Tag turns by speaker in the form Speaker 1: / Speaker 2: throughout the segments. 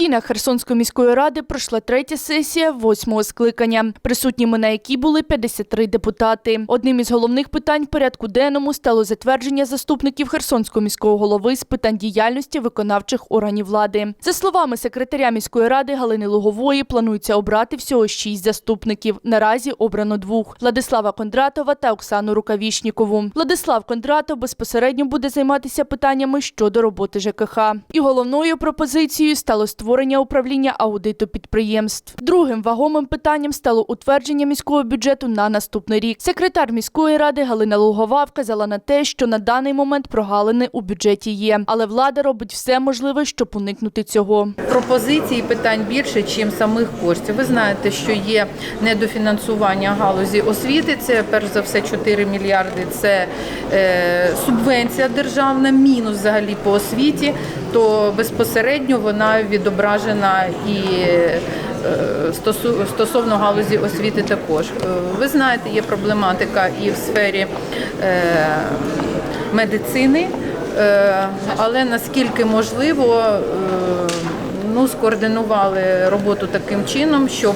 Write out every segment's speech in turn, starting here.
Speaker 1: стінах Херсонської міської ради пройшла третя сесія восьмого скликання, присутніми на якій були 53 депутати. Одним із головних питань в порядку денному стало затвердження заступників Херсонського міського голови з питань діяльності виконавчих органів влади. За словами секретаря міської ради Галини Лугової, планується обрати всього шість заступників. Наразі обрано двох: Владислава Кондратова та Оксану Рукавішнікову. Владислав Кондратов безпосередньо буде займатися питаннями щодо роботи ЖКХ. І головною пропозицією стало створення управління аудиту підприємств. Другим вагомим питанням стало утвердження міського бюджету на наступний рік. Секретар міської ради Галина Лугова вказала на те, що на даний момент прогалини у бюджеті є, але влада робить все можливе, щоб уникнути цього.
Speaker 2: пропозицій питань більше, ніж самих коштів. Ви знаєте, що є недофінансування галузі освіти. Це перш за все 4 мільярди. Це е, субвенція державна, мінус взагалі по освіті. То безпосередньо вона відображена і. е, Стосовно галузі освіти також. Е, Ви знаєте, є проблематика і в сфері е, медицини, але наскільки можливо, ну, скоординували роботу таким чином, щоб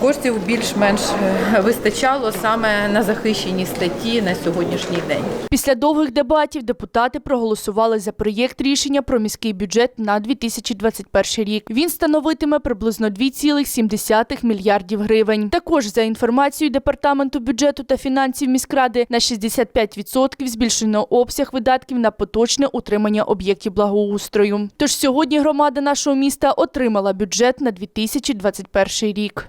Speaker 2: коштів більш-менш е, вистачало саме на захищені статті на сьогоднішній день.
Speaker 1: Після довгих дебатів депутати проголосували за проєкт рішення про міський бюджет на 2021 рік. Він становитиме приблизно 2,7 мільярдів гривень. Також за інформацією департаменту бюджету та фінансів міськради на 65% збільшено обсяг видатків на поточне утримання об'єктів благоустрою. Тож сьогодні громада нашого міста отримала бюджет на 2021 рік.